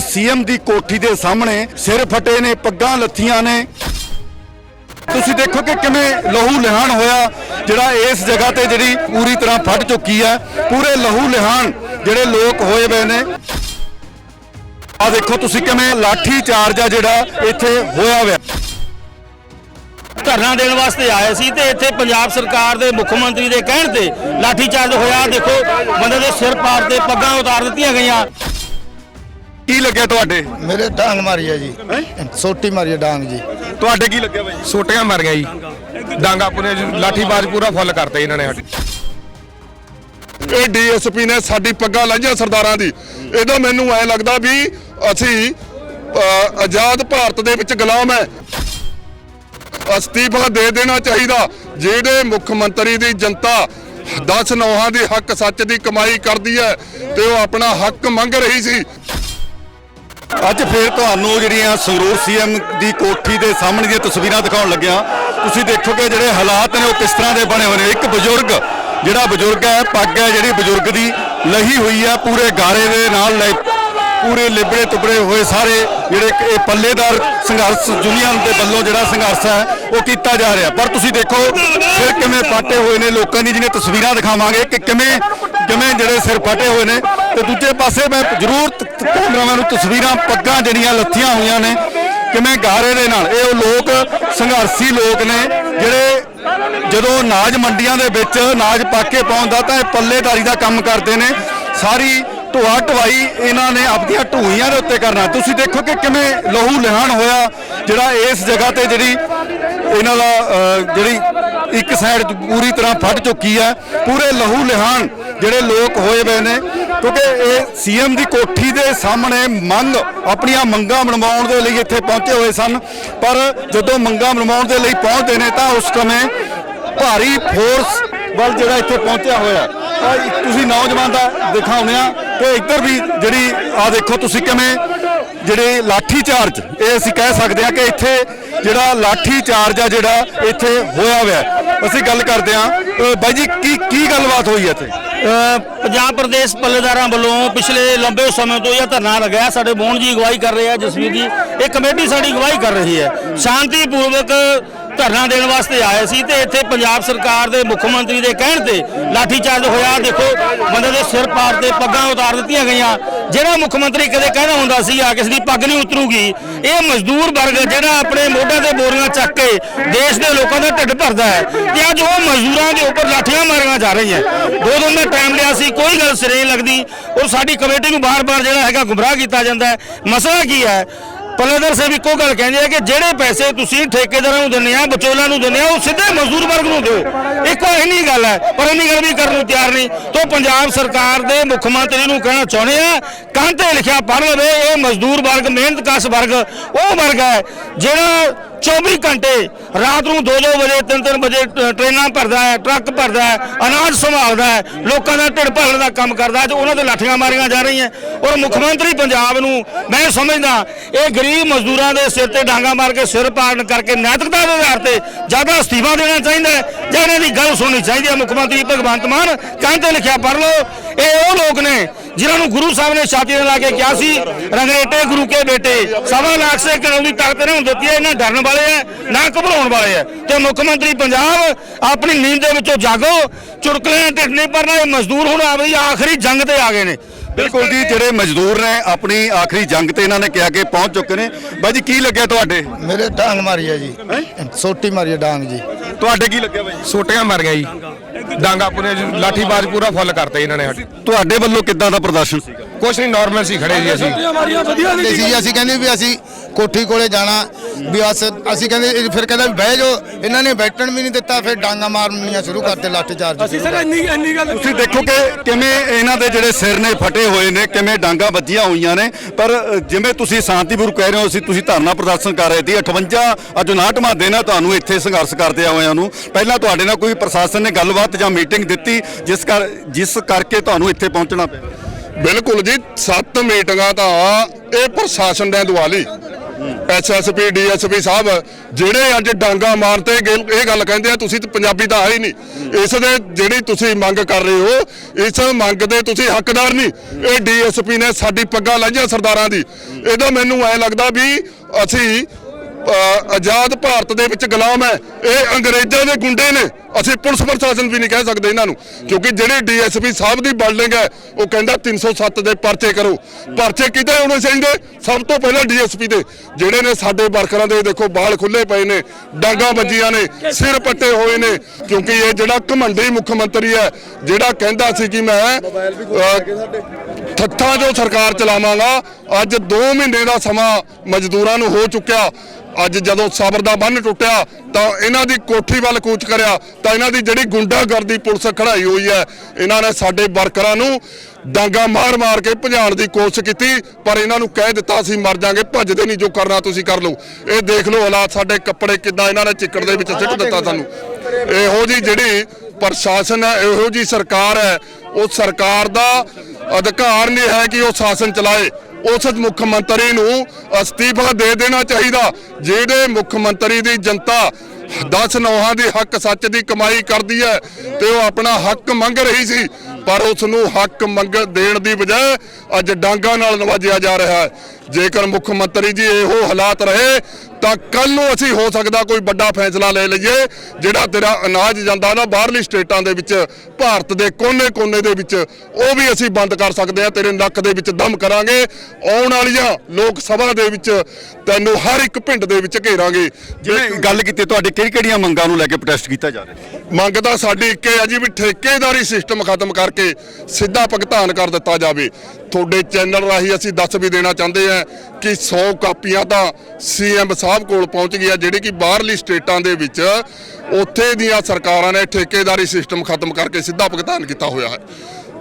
CM ਦੀ ਕੋਠੀ ਦੇ ਸਾਹਮਣੇ ਸਿਰ ਫਟੇ ਨੇ, ਪੱਗਾਂ ਲੱਥੀਆਂ ਨੇ। ਤੁਸੀਂ ਦੇਖੋ ਕਿ ਕਿਵੇਂ ਲਹੂ ਲਿਹਾਨ ਹੋਇਆ, ਜਿਹੜਾ ਇਸ ਜਗ੍ਹਾ ਤੇ ਜਿਹੜੀ ਪੂਰੀ ਤਰ੍ਹਾਂ ਫਟ ਚੁੱਕੀ ਹੈ। ਪੂਰੇ ਲਹੂ ਲਿਹਾਨ ਜਿਹੜੇ ਲੋਕ ਹੋਏ ਪਏ ਨੇ। ਆ ਦੇਖੋ ਤੁਸੀਂ ਕਿਵੇਂ ਲਾਠੀ ਚਾਰਜ ਆ ਜਿਹੜਾ ਇੱਥੇ ਹੋਇਆ ਹੋਇਆ। ਧਰਨਾ ਦੇਣ ਵਾਸਤੇ ਆਏ ਸੀ ਤੇ ਇੱਥੇ ਪੰਜਾਬ ਸਰਕਾਰ ਦੇ ਮੁੱਖ ਮੰਤਰੀ ਦੇ ਕਹਿਣ ਤੇ ਲਾਠੀ ਚਾਰਜ ਹੋਇਆ। ਦੇਖੋ, ਬੰਦੇ ਦੇ ਸਿਰ ਪਾੜ ਤੇ ਪੱਗਾਂ ਉਤਾਰ ਦਿੱਤੀਆਂ ਗਈਆਂ। ਕੀ ਲੱਗਿਆ ਤੁਹਾਡੇ? ਮੇਰੇ ਡਾਂਗ ਮਾਰੀ ਹੈ ਜੀ। ਸੋਟੀ ਮਾਰੀ ਹੈ ਡਾਂਗ ਜੀ। ਤੁਹਾਡੇ ਕੀ ਲੱਗਿਆ ਬਾਈ? ਸੋਟੀਆਂ ਮਰ ਗਿਆ ਜੀ। ਡਾਂਗਾ ਪੂਰੇ ਲਾਠੀਬਾਜ਼ ਪੂਰਾ ਫੁੱਲ ਕਰਤੇ ਇਹਨਾਂ ਨੇ ਸਾਡੀ। ਇਹ ਡੀਐਸਪੀ ਨੇ ਸਾਡੀ ਪੱਗਾਂ ਲਾਈਆਂ ਸਰਦਾਰਾਂ ਦੀ। ਇਹਦਾ ਮੈਨੂੰ ਐ ਲੱਗਦਾ ਵੀ ਅਸੀਂ ਆਜ਼ਾਦ ਭਾਰਤ ਦੇ ਵਿੱਚ ਗੁਲਾਮ ਹੈ ਅਸਤੀਫਾ ਦੇ ਦੇਣਾ ਚਾਹੀਦਾ। ਜਿਹੜੇ ਮੁੱਖ ਮੰਤਰੀ ਦੀ ਜਨਤਾ 10 ਨੌਹਾਂ ਦੀ ਹੱਕ ਸੱਚ ਦੀ ਕਮਾਈ ਕਰਦੀ ਹੈ ਤੇ ਉਹ ਆਪਣਾ ਹੱਕ ਮੰਗ ਰਹੀ ਸੀ। ਅੱਜ ਫੇਰ ਤੁਹਾਨੂੰ ਜਿਹੜੀਆਂ ਸੰਗਰੂਰ ਸੀਐਮ ਦੀ ਕੋਠੀ ਦੇ ਸਾਹਮਣੇ ਦੀਆਂ ਤਸਵੀਰਾਂ ਦਿਖਾਉਣ ਲੱਗਿਆ, ਤੁਸੀਂ ਦੇਖੋਗੇ ਜਿਹੜੇ ਹਾਲਾਤ ਨੇ ਉਹ ਕਿਸ ਤਰ੍ਹਾਂ ਦੇ ਬਣੇ ਹੋਏ ਨੇ। ਇੱਕ ਬਜ਼ੁਰਗ, ਜਿਹੜਾ ਬਜ਼ੁਰਗ ਹੈ, ਪੱਗ ਹੈ ਜਿਹੜੀ ਬਜ਼ੁਰਗ ਦੀ, ਲਹੀ ਹੋਈ ਹੈ ਪੂਰੇ ਗਾਰੇ ਦੇ ਨਾਲ, ਲੈ ਪੂਰੇ ਲਿਬੜੇ ਤੁਬੜੇ ਹੋਏ ਸਾਰੇ ਜਿਹੜੇ ਇਹ ਪੱਲੇਦਾਰ ਸੰਘਰਸ਼ ਯੂਨੀਅਨ ਦੇ ਵੱਲੋਂ ਜਿਹੜਾ ਸੰਘਰਸ਼ ਹੈ, ਉਹ ਕੀਤਾ ਜਾ ਰਿਹਾ। ਪਰ ਤੁਸੀਂ ਦੇਖੋ ਸਿਰ ਕਿਵੇਂ ਪਾਟੇ ਹੋਏ ਨੇ ਲੋਕਾਂ ਦੀ ਜਿਹੜੀਆਂ ਤਸਵੀਰਾਂ ਦਿਖਾਵਾਂਗੇ ਕਿ ਕਿਵੇਂ ਕਿਵੇਂ ਜਿਹੜੇ ਸਿਰ ਫਟੇ ਹੋਏ ਨੇ ਤੇ ਦੂਜੇ ਪਾਸੇ ਮੈਂ ਜ਼ਰੂਰ ਤ- ਤ- ਕੈਮਰਾਮੈਨ ਨੂੰ ਤਸਵੀਰਾਂ, ਪੱਗਾਂ ਜਿਹੜੀਆਂ ਲੱਥੀਆਂ ਹੋਈਆਂ ਨੇ ਕਿਵੇਂ ਗਾਰੇ ਦੇ ਨਾਲ। ਇਹ ਉਹ ਲੋਕ, ਸੰਘਰਸ਼ੀ ਲੋਕ ਨੇ ਜਿਹੜੇ ਜਦੋਂ ਅਨਾਜ ਮੰਡੀਆਂ ਦੇ ਵਿੱਚ ਨਾਜ ਪੱਕ ਕੇ ਪਾਉਂਦਾ ਤਾਂ ਇਹ ਪੱਲੇਦਾਰੀ ਦਾ ਕੰਮ ਕਰਦੇ ਨੇ। ਸਾਰੀ ਢੋਆ ਢਵਾਈ ਇਹਨਾਂ ਨੇ ਆਪਣੀਆਂ ਢੂਈਆਂ ਦੇ ਉੱਤੇ ਕਰਨਾ। ਤੁਸੀਂ ਦੇਖੋ ਕਿ ਕਿਵੇਂ ਲਹੂ ਲਿਹਾਨ ਹੋਇਆ, ਜਿਹੜਾ ਇਸ ਜਗ੍ਹਾ ਤੇ ਜਿਹੜੀ ਇਹਨਾਂ ਦਾ ਜਿਹੜੀ ਇੱਕ ਸਾਈਡ ਪੂਰੀ ਤਰ੍ਹਾਂ ਫਟ ਚੁੱਕੀ ਹੈ। ਪੂਰੇ ਲਹੂ ਲਿਹਾਨ ਜਿਹੜੇ ਲੋਕ ਹੋਏ ਹੋਏ ਨੇ। ਕਿਉਂਕਿ ਇਹ ਸੀਐਮ ਦੀ ਕੋਠੀ ਦੇ ਸਾਹਮਣੇ ਮੰਗ, ਆਪਣੀਆਂ ਮੰਗਾਂ ਮਨਵਾਉਣ ਦੇ ਲਈ ਇੱਥੇ ਪਹੁੰਚੇ ਹੋਏ ਸਨ। ਪਰ ਜਦੋਂ ਮੰਗਾਂ ਮਨਵਾਉਣ ਦੇ ਲਈ ਪਹੁੰਚਦੇ ਨੇ ਤਾਂ ਉਸ ਸਮੇਂ ਭਾਰੀ ਫੋਰਸ ਵੱਲ ਜਿਹੜਾ ਇੱਥੇ ਪਹੁੰਚਿਆ ਹੋਇਆ। ਤਾਂ ਤੁਸੀਂ ਨੌਜਵਾਨ ਦਾ ਦਿਖਾਉਂਦੇ ਆ ਤੇ ਇੱਧਰ ਵੀ ਜਿਹੜੀ ਆ ਦੇਖੋ ਤੁਸੀਂ ਕਿਵੇਂ ਜਿਹੜੇ ਲਾਠੀ ਚਾਰਜ, ਇਹ ਅਸੀਂ ਕਹਿ ਸਕਦੇ ਆ ਕਿ ਇੱਥੇ ਜਿਹੜਾ ਲਾਠੀ ਚਾਰਜ ਆ ਜਿਹੜਾ ਇੱਥੇ ਹੋਇਆ ਹੋਇਆ। ਅਸੀਂ ਗੱਲ ਕਰਦੇ ਆ ਬਾਈ ਜੀ, ਕੀ ਕੀ ਗੱਲਬਾਤ ਹੋਈ ਹੈ ਇੱਥੇ? ਪੰਜਾਬ ਪ੍ਰਦੇਸ਼ ਪੱਲੇਦਾਰਾਂ ਵੱਲੋਂ ਪਿਛਲੇ ਲੰਬੇ ਸਮੇਂ ਤੋਂ ਇਹ ਧਰਨਾ ਲਗਾਇਆ। ਸਾਡੇ ਮੋਹਨ ਜੀ ਅਗਵਾਈ ਕਰ ਰਹੇ ਆ, ਜਸਵੀਰ ਜੀ। ਇਹ ਕਮੇਟੀ ਸਾਡੀ ਅਗਵਾਈ ਕਰ ਰਹੀ ਹੈ। ਸ਼ਾਂਤੀਪੂਰਵਕ ਧਰਨਾ ਦੇਣ ਵਾਸਤੇ ਆਏ ਸੀ ਤੇ ਇੱਥੇ ਪੰਜਾਬ ਸਰਕਾਰ ਦੇ ਮੁੱਖ ਮੰਤਰੀ ਦੇ ਕਹਿਣ ਤੇ ਲਾਠੀ ਚਾਰਜ ਹੋਇਆ। ਦੇਖੋ, ਬੰਦੇ ਦੇ ਸਿਰ ਪਾੜ ਤੇ ਪੱਗਾਂ ਉਤਾਰ ਦਿੱਤੀਆਂ ਗਈਆਂ। ਜਿਹੜਾ ਮੁੱਖ ਮੰਤਰੀ ਕਦੇ ਕਹਿੰਦਾ ਹੁੰਦਾ ਸੀ, ਆ ਕਿਸੇ ਦੀ ਪੱਗ ਨਹੀਂ ਉਤਰੂਗੀ। ਇਹ ਮਜ਼ਦੂਰ ਵਰਗ ਜਿਹੜਾ ਆਪਣੇ ਮੋਢਿਆਂ ਤੇ ਬੋਰੀਆਂ ਚੱਕ ਕੇ ਦੇਸ਼ ਦੇ ਲੋਕਾਂ ਦਾ ਢਿੱਡ ਭਰਦਾ ਹੈ ਤੇ ਅੱਜ ਉਹ ਮਜ਼ਦੂਰਾਂ ਦੇ ਉੱਪਰ ਲਾਠੀਆਂ ਮਾਰੀਆਂ ਜਾ ਰਹੀਆਂ। ਦੋ ਦਿਨ ਦਾ ਟਾਈਮ ਲਿਆ ਸੀ, ਕੋਈ ਗੱਲ ਸਿਰੇ ਲੱਗਦੀ। ਔਰ ਸਾਡੀ ਕਮੇਟੀ ਨੂੰ ਬਾਰ-ਬਾਰ ਜਿਹੜਾ ਹੈਗਾ ਗੁੰਮਰਾਹ ਕੀਤਾ ਜਾਂਦਾ ਹੈ। ਮਸਲਾ ਕੀ ਹੈ? ਪੱਲੇਦਾਰ ਸਾਹਿਬ ਇੱਕੋ ਗੱਲ ਕਹਿੰਦੇ ਆ ਕਿ ਜਿਹੜੇ ਪੈਸੇ ਤੁਸੀਂ ਠੇਕੇਦਾਰਾਂ ਨੂੰ ਦਿੰਦੇ ਆ ਵਿਚੋਲਿਆਂ ਨੂੰ ਦਿੰਦੇ ਆ, ਉਹ ਸਿੱਧੇ ਮਜ਼ਦੂਰ ਵਰਗ ਨੂੰ ਦਿਓ। ਇੱਕੋ ਇੰਨੀ ਗੱਲ ਹੈ, ਪਰ ਇੰਨੀ ਗੱਲ ਵੀ ਕਰਨ ਨੂੰ ਤਿਆਰ ਨਹੀਂ। ਤੋਂ ਪੰਜਾਬ ਸਰਕਾਰ ਦੇ ਮੁੱਖ ਮੰਤਰੀ ਨੂੰ ਕਹਿਣਾ ਚਾਹੁੰਦੇ ਆ, ਕੰਨ ਤੇ ਲਿਖਿਆ ਪੜ੍ਹ ਲਵੇ, ਇਹ ਮਜ਼ਦੂਰ ਵਰਗ, ਮਿਹਨਤਕਸ਼ ਵਰਗ, ਉਹ ਵਰਗ ਹੈ, ਜਿਹੜਾ 24 ਘੰਟੇ ਰਾਤ ਨੂੰ 2-2 ਵਜੇ 3-3 ਵਜੇ ਟ- ਟ੍ਰੇਨਾਂ ਭਰਦਾ ਹੈ, ਟਰੱਕ ਭਰਦਾ ਹੈ, ਅਨਾਜ ਸੰਭਾਲਦਾ ਹੈ, ਲੋਕਾਂ ਦਾ ਢਿੱਡ ਭਰਨ ਦਾ ਕੰਮ ਕਰਦਾ ਹੈ ਉਹਨਾਂ ਤੇ ਲਾਠੀਆਂ ਮਾਰੀਆਂ ਜਾ ਰਹੀਆਂ। ਔਰ ਮੁੱਖ ਮੰਤਰੀ ਪੰਜਾਬ ਨੂੰ ਮੈਂ ਸਮਝਦਾ, ਇਹ ਗਰੀਬ ਮਜ਼ਦੂਰਾਂ ਦੇ ਸਿਰ ਤੇ ਡਾਂਗਾ ਮਾਰ ਕੇ ਸਿਰ ਪਾੜਨ ਕਰਕੇ ਨੈਤਿਕਤਾ ਦੇ ਆਧਾਰ ਤੇ ਜ਼ਿਆਦਾ ਅਸਤੀਫਾ ਦੇਣਾ ਚਾਹੀਦਾ ਹੈ, ਜਾਂ ਇਹਨਾਂ ਦੀ ਗੱਲ ਸੁਣਨੀ ਚਾਹੀਦੀ ਹੈ। ਮੁੱਖ ਮੰਤਰੀ ਭਗਵੰਤ ਮਾਨ ਕੰਨ ਤੇ ਲਿਖਿਆ ਪੜ੍ਹ ਲਓ ਇਹ ਉਹ ਲੋਕ ਨੇ ਜਿਨ੍ਹਾਂ ਨੂੰ ਗੁਰੂ ਸਾਹਿਬ ਨੇ ਛਾਤੀ ਨਾਲ ਲਾ ਕੇ ਕਿਹਾ ਸੀ, ਰੰਗਰੇਟੇ ਗੁਰੂ ਕੇ ਬੇਟੇ, ਸਵਾ ਲੱਖ ਸੇ ਕਰੋੜ ਦੀ ਤਾਕਤ ਨੇ ਹੁਣ ਦਿੱਤੀ ਹੈ, ਇਹਨਾਂ ਡਰਨ ਵਾਲੇ ਆ ਨਾ ਘਬਰਾਉਣ ਵਾਲੇ ਆ ਤੇ ਮੁੱਖ ਮੰਤਰੀ ਪੰਜਾਬ ਆਪਣੀ ਨੀਂਦ ਦੇ ਵਿੱਚੋਂ ਜਾਗੋ ਚੁਟਕਲੇ ਢਿੱਡ ਨਹੀਂ ਭਰਨਾ ਇਹ ਮਜ਼ਦੂਰ ਹੁਣ ਆਪਣੀ ਆਖਰੀ ਜੰਗ ਤੇ ਆ ਗਏ ਨੇ। ਬਿਲਕੁਲ ਜੀ ਜਿਹੜੇ ਮਜ਼ਦੂਰ ਨੇ ਆਪਣੀ ਆਖਰੀ ਜੰਗ ਤੇ ਇਹਨਾਂ ਨੇ ਕਿਹਾ ਕਿ ਪਹੁੰਚ ਚੁੱਕੇ ਨੇ। ਬਾਈ ਜੀ ਕੀ ਲੱਗਿਆ ਤੁਹਾਡੇ? ਮੇਰੇ ਡਾਂਗ ਮਾਰੀ ਹੈ ਜੀ। ਸੋਟੀ ਮਾਰੀ ਹੈ ਡਾਂਗ ਜੀ। ਤੁਹਾਡੇ ਕੀ ਲੱਗਿਆ ਬਾਈ ਸੋਟੀਆਂ ਮਰ ਗਿਆ ਜੀ। ਡਾਂਗਾ ਪੂਰੇ ਲਾਠੀਬਾਜ਼ ਪੂਰਾ ਫੁੱਲ ਕਰਤੇ ਇਹਨਾਂ ਨੇ ਸਾਡੀ। ਤੁਹਾਡੇ ਵੱਲੋਂ ਕਿੱਦਾਂ ਦਾ ਪ੍ਰਦਰਸ਼ਨ ਸੀਗਾ ਕੁਛ ਨਹੀਂ ਨਾਰਮਲ ਸੀ ਖੜੇ ਜੀ ਅਸੀਂ। ਤੇ ਸੀ ਅਸੀਂ ਕਹਿੰਦੇ ਵੀ ਅਸੀਂ ਕੋਠੀ ਕੋਲੇ ਜਾਣਾ ਵੀ ਅਸ ਅਸੀਂ ਕਹਿੰਦੇ ਫਿਰ ਕਹਿੰਦਾ ਵੀ ਬਹਿ ਜਾਓ ਇਹਨਾਂ ਨੇ ਬੈਠਣ ਵੀ ਨਹੀਂ ਦਿੱਤਾ ਫਿਰ ਡਾਂਗਾ ਮਾਰਨੀਆਂ ਸ਼ੁਰੂ ਕਰਤੇ ਲਾਠੀ ਚਾਰਜ ਅਸੀਂ ਸਰ ਇੰਨੀ ਇੰਨੀ ਗੱਲ ਤੁਸੀਂ ਦੇਖੋ ਕਿ ਕਿਵੇਂ ਇਹਨਾਂ ਦੇ ਜਿਹੜੇ ਸਿਰ ਨੇ ਫਟੇ ਹੋਏ ਨੇ ਕਿਵੇਂ ਡਾਂਗਾ ਵੱਜੀਆਂ ਹੋਈਆਂ ਨੇ ਪਰ ਜਿਵੇਂ ਤੁਸੀਂ ਸ਼ਾਂਤੀਪੂਰ ਕਹਿ ਰਹੇ ਹੋ ਅਸੀਂ ਤੁਸੀਂ ਧਰਨਾ ਪ੍ਰਦਰਸ਼ਨ ਕਰ ਰਹੇ ਸੀ 58 ਅੱਜ 59ਵਾਂ ਦਿਨ ਹੈ ਤੁਹਾਨੂੰ ਇੱਥੇ ਸੰਘਰਸ਼ ਕਰਦੇ ਹੋਇਆਂ ਨੂੰ। ਪਹਿਲਾਂ ਤੁਹਾਡੇ ਨਾਲ ਕੋਈ ਪ੍ਰਸ਼ਾਸਨ ਨੇ ਗੱਲਬਾਤ ਜਾਂ ਮੀਟਿੰਗ ਦਿੱਤੀ ਜਿਸ ਕਰ ਜਿਸ ਕਰਕੇ ਤੁਹਾਨੂੰ ਇੱਥੇ ਪਹੁੰਚਣਾ ਪਿਆ? ਬਿਲਕੁਲ ਜੀ, ਸੱਤ ਮੀਟਿੰਗਾਂ ਤਾਂ ਇਹ ਪ੍ਰਸ਼ਾਸਨ ਨੇ ਦਵਾ ਲਈ। ਐਸਐਸਪੀ ਡੀਐਸਪੀ ਸਾਹਿਬ, ਜਿਹੜੇ ਅੱਜ ਡਾਂਗਾ ਮਾਰਤੇ ਗਿਲ- ਇਹ ਗੱਲ ਕਹਿੰਦੇ ਆ, ਤੁਸੀਂ ਤਾਂ ਪੰਜਾਬੀ ਤਾਂ ਹੈ ਹੀ ਨਹੀਂ। ਇਸ ਦੇ ਜਿਹੜੀ ਤੁਸੀਂ ਮੰਗ ਕਰ ਰਹੇ ਹੋ, ਇਸ ਮੰਗ ਦੇ ਤੁਸੀਂ ਹੱਕਦਾਰ ਨਹੀਂ। ਇਹ ਡੀਐਸਪੀ ਨੇ ਸਾਡੀ ਪੱਗਾਂ ਲਾਈਆਂ ਸਰਦਾਰਾਂ ਦੀ। ਇਹਦਾ ਮੈਨੂੰ ਐ ਲੱਗਦਾ ਵੀ ਅਸੀਂ ਆਜ਼ਾਦ ਭਾਰਤ ਦੇ ਵਿੱਚ ਗੁਲਾਮ ਹੈ। ਇਹ ਅੰਗਰੇਜ਼ਾਂ ਦੇ ਗੁੰਡੇ ਨੇ। ਅਸੀਂ ਪੁਲਿਸ ਪ੍ਰਸ਼ਾਸਨ ਵੀ ਨਹੀਂ ਕਹਿ ਸਕਦੇ ਇਹਨਾਂ ਨੂੰ। ਕਿਉਂਕਿ ਜਿਹੜੇ ਡੀਐਸਪੀ ਸਾਹਿਬ ਦੀ ਬਿਲਡਿੰਗ ਹੈ ਉਹ ਕਹਿੰਦਾ 307 ਦੇ ਪਰਚੇ ਕਰੋ। ਪਰਚੇ ਕਿਤੇ ਹੋਣੇ ਚਾਹੀਦੇ? ਸਭ ਤੋਂ ਪਹਿਲਾਂ ਡੀਐਸਪੀ ਦੇ। ਜਿਹੜੇ ਨੇ ਸਾਡੇ ਵਰਕਰਾਂ ਦੇ ਦੇਖੋ ਬਾਲ ਖੁੱਲੇ ਪਏ ਨੇ, ਡਾਂਗਾ ਵੱਜੀਆਂ ਨੇ, ਸਿਰ ਪੱਟੇ ਹੋਏ ਨੇ। ਕਿਉਂਕਿ ਇਹ ਜਿਹੜਾ ਘਮੰਡੀ ਮੁੱਖ ਮੰਤਰੀ ਹੈ, ਜਿਹੜਾ ਕਹਿੰਦਾ ਸੀ ਕਿ ਮੈਂ ਥੱਥਾਂ ਜੋ ਸਰਕਾਰ ਚਲਾਵਾਂਗਾ, ਅੱਜ 2 ਮਹੀਨੇ ਦਾ ਸਮਾਂ ਮਜ਼ਦੂਰਾਂ ਨੂੰ ਹੋ ਚੁੱਕਿਆ। ਅੱਜ ਜਦੋਂ ਸਬਰ ਦਾ ਬੰਨ ਟੁੱਟਿਆ ਤਾਂ ਇਹਨਾਂ ਦੀ ਕੋਠੀ ਵੱਲ ਕੂਚ ਕਰਿਆ ਤਾਂ ਇਹਨਾਂ ਦੀ ਜਿਹੜੀ ਗੁੰਡਾਗਰਦੀ ਪੁਲਿਸ ਖੜਾਈ ਹੋਈ ਹੈ, ਇਹਨਾਂ ਨੇ ਸਾਡੇ ਵਰਕਰਾਂ ਨੂੰ ਡਾਂਗਾ ਮਾਰ-ਮਾਰ ਕੇ ਭਜਾਉਣ ਦੀ ਕੋਸ਼ਿਸ਼ ਕੀਤੀ, ਪਰ ਇਹਨਾਂ ਨੂੰ ਕਹਿ ਦਿੱਤਾ ਅਸੀਂ ਮਰ ਜਾਾਂਗੇ ਭੱਜਦੇ ਨਹੀਂ ਜੋ ਕਰਨਾ ਤੁਸੀਂ ਕਰ ਲਓ। ਇਹ ਦੇਖ ਲਓ ਹਾਲਾਤ ਸਾਡੇ ਕੱਪੜੇ ਕਿੱਦਾਂ ਇਹਨਾਂ ਨੇ ਚਿੱਕੜ ਦੇ ਵਿੱਚ ਸਿੱਟ ਦਿੱਤਾ ਸਾਨੂੰ। ਇਹੋ ਜੀ ਜਿਹੜੀ ਪ੍ਰਸ਼ਾਸਨ ਹੈ, ਇਹੋ ਜੀ ਸਰਕਾਰ ਹੈ, ਉਹ ਸਰਕਾਰ ਦਾ ਅਧਿਕਾਰ ਨਹੀਂ ਹੈ ਕਿ ਉਹ ਸ਼ਾਸਨ ਚਲਾਏ। ਉਸ ਮੁੱਖ ਮੰਤਰੀ ਨੂੰ ਅਸਤੀਫਾ ਦੇ ਦੇਣਾ ਚਾਹੀਦਾ ਜਿਹੜੇ ਮੁੱਖ ਮੰਤਰੀ ਦੀ ਜਨਤਾ 10 ਨੌਹਾਂ ਦੀ ਹੱਕ ਸੱਚ ਦੀ ਕਮਾਈ ਕਰਦੀ ਹੈ ਤੇ ਉਹ ਆਪਣਾ ਹੱਕ ਮੰਗ ਰਹੀ ਸੀ, ਪਰ ਉਸ ਨੂੰ ਹੱਕ ਮੰਗ ਦੇਣ ਦੀ ਬਜਾਏ ਅੱਜ ਡਾਂਗਾ ਨਾਲ ਨਵਾਜਿਆ ਜਾ ਰਿਹਾ ਹੈ। ਜੇਕਰ ਮੁੱਖ ਮੰਤਰੀ ਜੀ ਇਹੋ ਹਾਲਾਤ ਰਹੇ ਤਾਂ ਕੱਲ ਨੂੰ ਅਸੀਂ ਹੋ ਸਕਦਾ ਕੋਈ ਵੱਡਾ ਫੈਸਲਾ ਲੈ ਲਈਏ ਜਿਹੜਾ ਤੇਰਾ ਅਨਾਜ ਜਾਂਦਾ ਨਾ ਬਾਹਰਲੀ ਸਟੇਟਾਂ ਦੇ ਵਿੱਚ ਭਾਰਤ ਦੇ ਕੋਨੇ-ਕੋਨੇ ਦੇ ਵਿੱਚ ਉਹ ਵੀ ਅਸੀਂ ਬੰਦ ਕਰ ਸਕਦੇ ਹਾਂ ਤੇਰੇ ਨੱਕ ਦੇ ਵਿੱਚ ਦਮ ਕਰਾਂਗੇ। ਆਉਣ ਵਾਲੀਆਂ ਲੋਕ ਸਭਾ ਦੇ ਵਿੱਚ ਤੈਨੂੰ ਹਰ ਇੱਕ ਪਿੰਡ ਦੇ ਵਿੱਚ ਘੇਰਾਂਗੇ। ਜਿਵੇਂ ਗੱਲ ਕੀਤੀ ਤੁਹਾਡੀ ਕਿਹੜੀ ਕਿਹੜੀਆਂ ਮੰਗਾਂ ਨੂੰ ਲੈ ਕੇ ਪ੍ਰੋਟੈਸਟ ਕੀਤਾ ਜਾ ਰਿਹਾ? ਹੈ ਮੰਗ ਤਾਂ ਸਾਡੀ ਇੱਕੇ ਆ ਜੀ ਵੀ ਠੇਕੇਦਾਰੀ ਸਿਸਟਮ ਖਤਮ ਕਰਕੇ ਸਿੱਧਾ ਭੁਗਤਾਨ ਕਰ ਦਿੱਤਾ ਜਾਵੇ। ਤੁਹਾਡੇ ਚੈਨਲ ਰਾਹੀਂ ਅਸੀਂ ਦੱਸ ਵੀ ਦੇਣਾ ਚਾਹੁੰਦੇ ਆ ਕਿ 100 ਕਾਪੀਆਂ ਤਾਂ ਸੀਐਮ ਸਾਹਿਬ ਕੋਲ ਪਹੁੰਚ ਗਈਆਂ ਜਿਹੜੇ ਕਿ ਬਾਹਰਲੀ ਸਟੇਟਾਂ ਦੇ ਵਿੱਚ ਉੱਥੇ ਦੀਆਂ ਸਰਕਾਰਾਂ ਨੇ ਠੇਕੇਦਾਰੀ ਸਿਸਟਮ ਖਤਮ ਕਰਕੇ ਸਿੱਧਾ ਭੁਗਤਾਨ ਕੀਤਾ ਹੋਇਆ ਹੈ।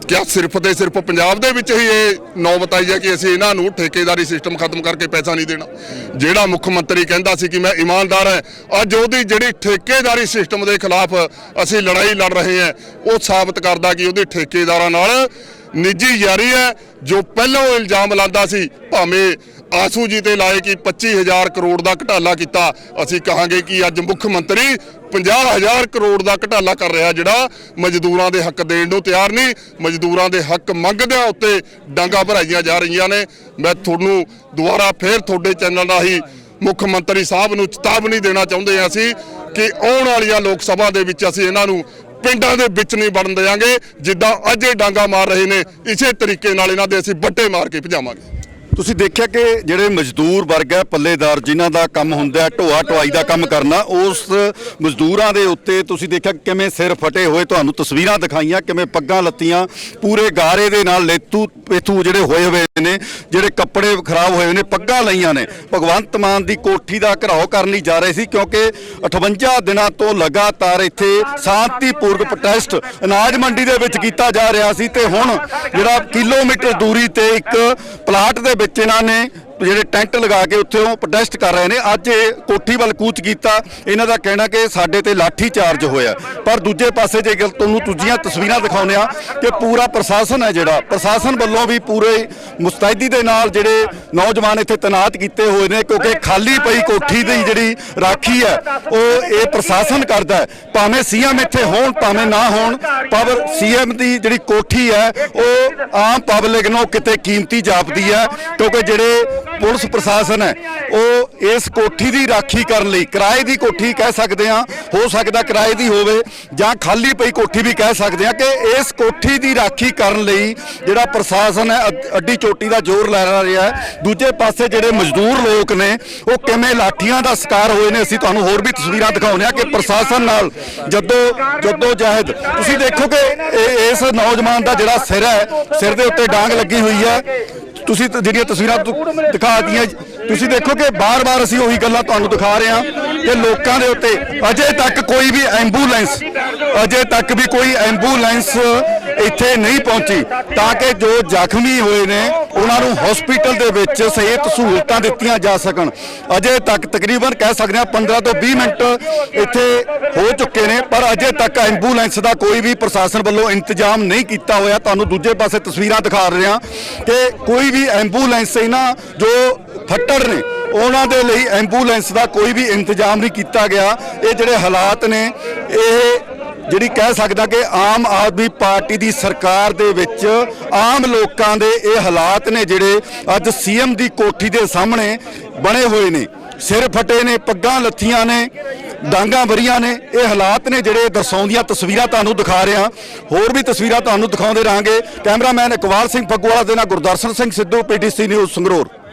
ਕਿਆ ਸਿਰਫ ਤੇ ਸਿਰਫ ਪੰਜਾਬ ਦੇ ਵਿੱਚ ਹੀ ਇਹ ਨੌਬਤ ਆਈ ਹੈ ਕਿ ਅਸੀਂ ਇਹਨਾਂ ਨੂੰ ਠੇਕੇਦਾਰੀ ਸਿਸਟਮ ਖਤਮ ਕਰਕੇ ਪੈਸਾ ਨਹੀਂ ਦੇਣਾ। ਜਿਹੜਾ ਮੁੱਖ ਮੰਤਰੀ ਕਹਿੰਦਾ ਸੀ ਕਿ ਮੈਂ ਇਮਾਨਦਾਰ ਹਾਂ, ਅੱਜ ਉਹਦੀ ਜਿਹੜੀ ਠੇਕੇਦਾਰੀ ਸਿਸਟਮ ਦੇ ਖਿਲਾਫ ਅਸੀਂ ਲੜਾਈ ਲੜ ਰਹੇ ਹਾਂ, ਉਹ ਸਾਬਤ ਕਰਦਾ ਕਿ ਉਹਦੇ ਠੇਕੇਦਾਰਾਂ ਨਾਲ ਨਿੱਜੀ ਯਾਰੀ ਹੈ, ਜੋ ਪਹਿਲਾਂ ਉਹ ਇਲਜ਼ਾਮ ਲਾਉਂਦਾ ਸੀ, ਭਾਵੇਂ ਆਸੂ ਜੀ ਤੇ ਲਾਏ ਕਿ 25000 ਕਰੋੜ ਦਾ ਘਟਾਲਾ ਕੀਤਾ। ਅਸੀਂ ਕਹਾਂਗੇ ਕਿ ਅੱਜ ਮੁੱਖ ਮੰਤਰੀ 50000 ਕਰੋੜ ਦਾ ਘਟਾਲਾ ਕਰ ਰਿਹਾ, ਜਿਹੜਾ ਮਜ਼ਦੂਰਾਂ ਦੇ ਹੱਕ ਦੇਣ ਨੂੰ ਤਿਆਰ ਨਹੀਂ, ਮਜ਼ਦੂਰਾਂ ਦੇ ਹੱਕ ਮੰਗਦਿਆਂ ਉੱਤੇ ਡਾਂਗਾ ਭਰਾਈਆਂ ਜਾ ਰਹੀਆਂ ਨੇ। ਮੈਂ ਤੁਹਾਨੂੰ ਦੁਬਾਰਾ ਫੇਰ ਤੁਹਾਡੇ ਚੈਨਲ ਰਾਹੀਂ ਮੁੱਖ ਮੰਤਰੀ ਸਾਹਿਬ ਨੂੰ ਚੇਤਾਵਨੀ ਦੇਣਾ ਚਾਹੁੰਦੇ ਹਾਂ ਅਸੀਂ ਕਿ ਆਉਣ ਵਾਲੀਆਂ ਲੋਕ ਸਭਾ ਦੇ ਵਿੱਚ ਅਸੀਂ ਇਹਨਾਂ ਨੂੰ ਪਿੰਡਾਂ ਦੇ ਵਿੱਚ ਨਹੀਂ ਵੜਨ ਦੇਵਾਂਗੇ ਜਿੱਦਾਂ ਅੱਜ ਇਹ ਡਾਂਗਾ ਮਾਰ ਰਹੇ ਨੇ। ਇਸੇ ਤਰੀਕੇ ਨਾਲ ਇਹਨਾਂ ਦੇ ਅਸੀਂ ਵੱਟੇ ਮਾਰ ਕੇ ਭਜਾਵਾਂਗੇ। ਤੁਸੀਂ ਦੇਖਿਆ ਕਿ ਜਿਹੜੇ ਮਜ਼ਦੂਰ ਵਰਗ ਹੈ, ਪੱਲੇਦਾਰ ਜਿਨ੍ਹਾਂ ਦਾ ਕੰਮ ਹੁੰਦਾ ਹੈ, ਢੋਆ ਢੁਆਈ ਦਾ ਕੰਮ ਕਰਨਾ, ਉਸ ਮਜ਼ਦੂਰਾਂ ਦੇ ਉੱਤੇ ਤੁਸੀਂ ਦੇਖਿਆ ਕਿਵੇਂ ਸਿਰ ਫਟੇ ਹੋਏ, ਤੁਹਾਨੂੰ ਤਸਵੀਰਾਂ ਦਿਖਾਈਆਂ, ਕਿਵੇਂ ਪੱਗਾਂ ਲੱਤੀਆਂ, ਪੂਰੇ ਗਾਰੇ ਦੇ ਨਾਲ ਲੇਤੂ ਪੇਥੂ ਜਿਹੜੇ ਹੋਏ ਹੋਏ ਨੇ, ਜਿਹੜੇ ਕੱਪੜੇ ਖਰਾਬ ਹੋਏ ਨੇ, ਪੱਗਾਂ ਲਈਆਂ ਨੇ। ਭਗਵੰਤ ਮਾਨ ਦੀ ਕੋਠੀ ਦਾ ਘਰਾਓ ਕਰਨ ਲਈ ਜਾ ਰਹੇ ਸੀ, ਕਿਉਂਕਿ 58 ਦਿਨਾਂ ਤੋਂ ਲਗਾਤਾਰ ਇੱਥੇ ਸ਼ਾਂਤੀਪੂਰਵਕ ਪ੍ਰੋਟੈਸਟ ਅਨਾਜ ਮੰਡੀ ਦੇ ਵਿੱਚ ਕੀਤਾ ਜਾ ਰਿਹਾ ਸੀ ਤੇ ਹੁਣ ਜਿਹੜਾ ਕਿਲੋਮੀਟਰ ਦੂਰੀ ਤੇ ਇੱਕ ਪਲਾਟ ਦੇ ਵਿੱਚ ਇਹਨਾਂ ਨੇ ਜਿਹੜੇ ਟੈਂਟ ਲਗਾ ਕੇ ਉੱਥੇ ਉਹ ਪ੍ਰੋਟੈਸਟ ਕਰ ਰਹੇ ਨੇ। ਅੱਜ ਇਹ ਕੋਠੀ ਵੱਲ ਕੂਚ ਕੀਤਾ। ਇਹਨਾਂ ਦਾ ਕਹਿਣਾ ਕਿ ਸਾਡੇ ਤੇ ਲਾਠੀ ਚਾਰਜ ਹੋਇਆ। ਪਰ ਦੂਜੇ ਪਾਸੇ ਜੇ ਗੱਲ ਤੁਹਾਨੂੰ ਦੂਜੀਆਂ ਤਸਵੀਰਾਂ ਦਿਖਾਉਂਦੇ ਆ ਕਿ ਪੂਰਾ ਪ੍ਰਸ਼ਾਸਨ ਹੈ ਜਿਹੜਾ। ਪ੍ਰਸ਼ਾਸਨ ਵੱਲੋਂ ਵੀ ਪੂਰੇ ਮੁਸਤੈਦੀ ਦੇ ਨਾਲ ਜਿਹੜੇ ਨੌਜਵਾਨ ਇੱਥੇ ਤੈਨਾਤ ਕੀਤੇ ਹੋਏ ਨੇ, ਕਿਉਂਕਿ ਖਾਲੀ ਪਈ ਕੋਠੀ ਦੀ ਜਿਹੜੀ ਰਾਖੀ ਹੈ, ਉਹ ਇਹ ਪ੍ਰਸ਼ਾਸਨ ਕਰਦਾ ਹੈ। ਭਾਵੇਂ ਸੀਐਮ ਇੱਥੇ ਹੋਣ, ਭਾਵੇਂ ਨਾ ਹੋਣ, ਪਰ ਸੀਐਮ ਦੀ ਜਿਹੜੀ ਕੋਠੀ ਹੈ, ਉਹ ਆਮ ਪਬਲਿਕ ਨੂੰ ਕਿਤੇ ਕੀਮਤੀ ਜਾਪਦੀ ਹੈ, ਕਿਉਂਕਿ ਜਿਹੜੇ ਪੁਲਿਸ ਪ੍ਰਸ਼ਾਸਨ ਹੈ। ਉਹ ਇਸ ਕੋਠੀ ਦੀ ਰਾਖੀ ਕਰਨ ਲਈ, ਕਿਰਾਏ ਦੀ ਕੋਠੀ ਕਹਿ ਸਕਦੇ ਆ ਹੋ ਸਕਦਾ ਕਿਰਾਏ ਦੀ ਹੋਵੇ, ਜਾਂ ਖਾਲੀ ਪਈ ਕੋਠੀ ਵੀ ਕਹਿ ਸਕਦੇ ਆ ਕਿ ਇਸ ਕੋਠੀ ਦੀ ਰਾਖੀ ਕਰਨ ਲਈ ਜਿਹੜਾ ਪ੍ਰਸ਼ਾਸਨ ਹੈ ਅੱਡੀ ਚੋਟੀ ਦਾ ਜ਼ੋਰ ਲੈ ਰਿਹਾ ਹੈ। ਦੂਜੇ ਪਾਸੇ ਜਿਹੜੇ ਮਜ਼ਦੂਰ ਲੋਕ ਨੇ, ਉਹ ਕਿਵੇਂ ਲਾਠੀਆਂ ਦਾ ਸ਼ਿਕਾਰ ਹੋਏ ਨੇ, ਅਸੀਂ ਤੁਹਾਨੂੰ ਹੋਰ ਵੀ ਤਸਵੀਰਾਂ ਦਿਖਾਉਂਦੇ ਆ ਕਿ ਪ੍ਰਸ਼ਾਸਨ ਨਾਲ ਜਦੋਂ ਜਦੋਂ ਜਹਿਦ ਤੁਸੀਂ ਦੇਖੋ ਕਿ ਇਹ- ਇਸ ਨੌਜਵਾਨ ਦਾ ਜਿਹੜਾ ਸਿਰ ਹੈ, ਸਿਰ ਦੇ ਉੱਤੇ ਡਾਂਗ ਲੱਗੀ ਹੋਈ ਹੈ। ਤੁਸੀਂ ਤਾਂ ਜਿਹੜੀਆਂ ਤਸਵੀਰਾਂ ਤੁ- ਦਿਖਾ ਤੁਸੀਂ ਦੇਖੋ ਕਿ ਬਾਰ-ਬਾਰ ਅਸੀਂ ਉਹੀ ਗੱਲਾਂ ਤੁਹਾਨੂੰ ਦਿਖਾ ਰਹੇ ਹਾਂ ਕਿ ਲੋਕਾਂ ਦੇ ਉੱਤੇ ਅਜੇ ਤੱਕ ਕੋਈ ਵੀ ਐਂਬੂਲੈਂਸ ਅਜੇ ਤੱਕ ਵੀ ਕੋਈ ਐਂਬੂਲੈਂਸ ਇੱਥੇ ਨਹੀਂ ਪਹੁੰਚੀ, ਤਾਂ ਕਿ ਜੋ ਜ਼ਖਮੀ ਹੋਏ ਨੇ, ਉਹਨਾਂ ਨੂੰ ਹਸਪੀਟਲ ਦੇ ਵਿੱਚ ਸਿਹਤ ਸਹੂਲਤਾਂ ਦਿੱਤੀਆਂ ਜਾ ਸਕਣ। ਅਜੇ ਤੱਕ ਤਕਰੀਬਨ ਕਹਿ ਸਕਦੇ ਹਾਂ 15 ਤੋਂ 20 ਮਿੰਟ ਇੱਥੇ ਹੋ ਚੁੱਕੇ ਨੇ, ਪਰ ਅਜੇ ਤੱਕ ਐਂਬੂਲੈਂਸ ਦਾ ਕੋਈ ਵੀ ਪ੍ਰਸ਼ਾਸਨ ਵੱਲੋਂ ਇੰਤਜ਼ਾਮ ਨਹੀਂ ਕੀਤਾ ਹੋਇਆ। ਤੁਹਾਨੂੰ ਦੂਜੇ ਪਾਸੇ ਤਸਵੀਰਾਂ ਦਿਖਾ ਰਹੇ ਹਾਂ ਕਿ ਕੋਈ ਵੀ ਐਂਬੂਲੈਂਸ ਇਹਨਾਂ ਜੋ ਫੱਟੜ ਨੇ, ਉਹਨਾਂ ਦੇ ਲਈ ਐਂਬੂਲੈਂਸ ਦਾ ਕੋਈ ਵੀ ਇੰਤਜ਼ਾਮ ਨਹੀਂ ਕੀਤਾ ਗਿਆ। ਇਹ ਜਿਹੜੇ ਹਾਲਾਤ ਨੇ, ਇਹ ਜਿਹੜੀ ਕਹਿ ਸਕਦਾ ਕਿ ਆਮ ਆਦਮੀ ਪਾਰਟੀ ਦੀ ਸਰਕਾਰ ਦੇ ਵਿੱਚ ਆਮ ਲੋਕਾਂ ਦੇ ਇਹ ਹਾਲਾਤ ਨੇ ਜਿਹੜੇ ਅੱਜ ਸੀਐਮ ਦੀ ਕੋਠੀ ਦੇ ਸਾਹਮਣੇ ਬਣੇ ਹੋਏ ਨੇ। ਸਿਰ ਫਟੇ ਨੇ, ਪੱਗਾਂ ਲੱਥੀਆਂ ਨੇ, ਡਾਂਗਾ ਵਰੀਆਂ ਨੇ। ਇਹ ਹਾਲਾਤ ਨੇ ਜਿਹੜੇ ਦਰਸਾਉਂਦੀਆਂ ਤਸਵੀਰਾਂ ਤੁਹਾਨੂੰ ਦਿਖਾ ਰਿਹਾ। ਹੋਰ ਵੀ ਤਸਵੀਰਾਂ ਤੁਹਾਨੂੰ ਦਿਖਾਉਂਦੇ ਰਹਾਂਗੇ। ਕੈਮਰਾਮੈਨ ਇਕਬਾਲ ਸਿੰਘ ਫੱਗੂਵਾਲਾ ਦੇ ਨਾਲ ਗੁਰਦਰਸ਼ਨ ਸਿੰਘ ਸਿੱਧੂ, ਪੀਟੀਸੀ ਨਿਊਜ਼ ਸੰਗਰੂਰ।